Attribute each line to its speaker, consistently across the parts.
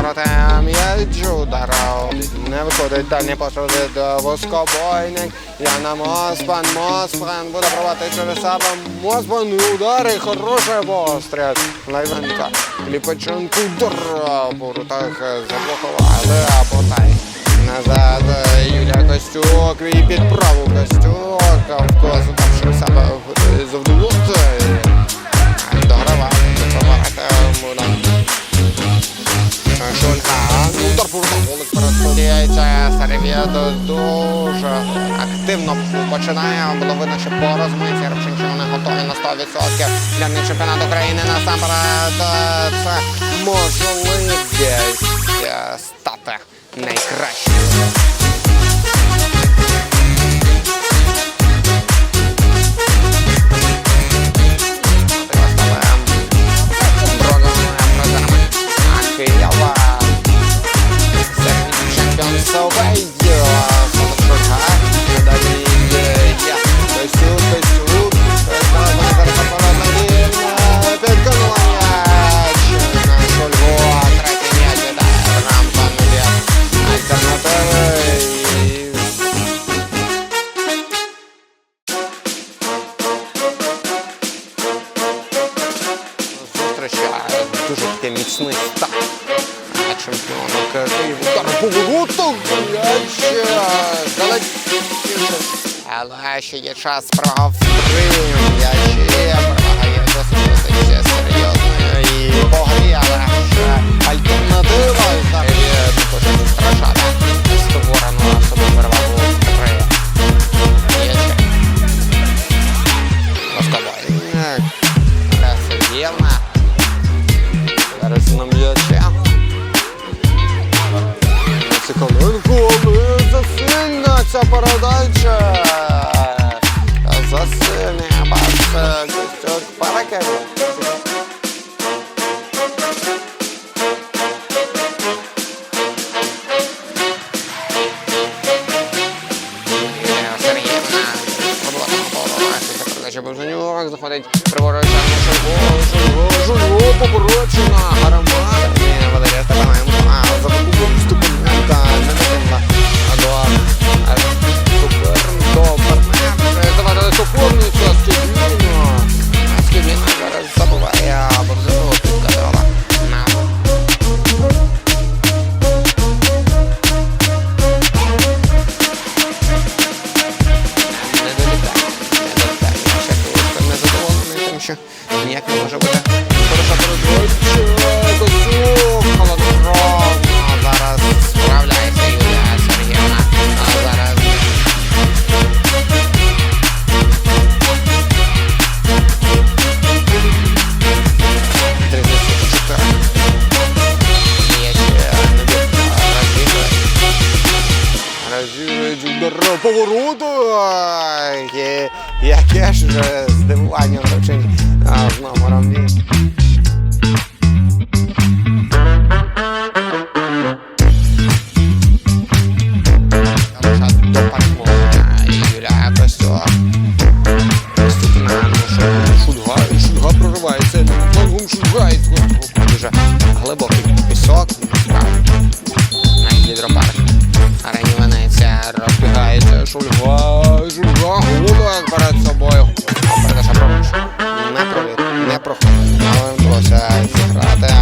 Speaker 1: братем їжджу дорогу Не виходить дальні посуди до воскобойник. Я на Моспан, Моспан, буду провати через себе Моспан, удари, хороший постріл. Лайвенка, кліпочинку дробу, так заблокували а потай. Назад Юля Костюк і костюк А в козу там що себе завдулося. Догравав, допомагати мудам. Вулик пересудається. Дуже активно починає. Було видно, що по що Рибчинчани готові на 100%. Для них чемпіонат України насамперед е, це можливість стати найкращим. Дуже таке міцний старт. А чемпіон Київ удар був воротах. Але ще є час справа в три м'ячі. Повороті. Передача Боженюк. Заходить Приворочена на Шульгу. Шульгу, Шульгу, Поборочина. Гармат. Ні, Валерія Степаненко. А, за таку Степаненка. Не накинула. До ніяк не може бути хороша передача. Зараз справляється Юлія Сергіївна. А зараз повороту. Яке, ж здивування вручень з номером 2. До Патмона і Юлія Костюк. Костюк на Шульгу. Шульга, і Шульга проривається. Флангом проходить. Але вдалося зіграти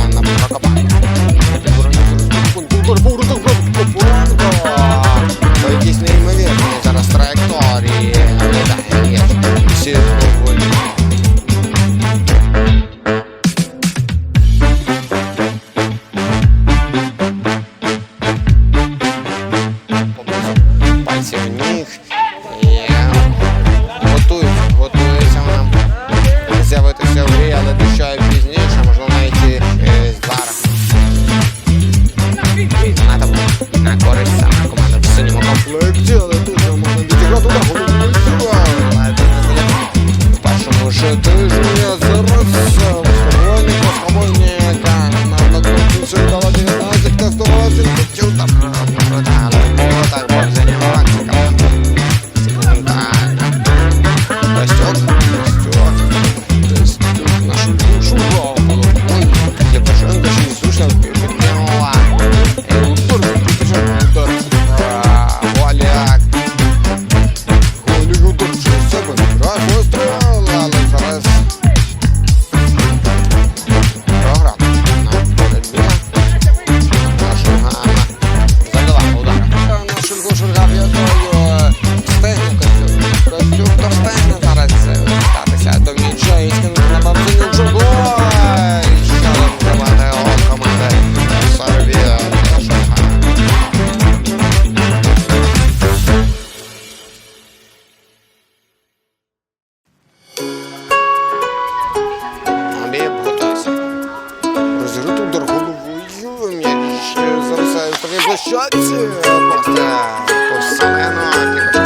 Speaker 1: між щоці, просто е, повсякнуті.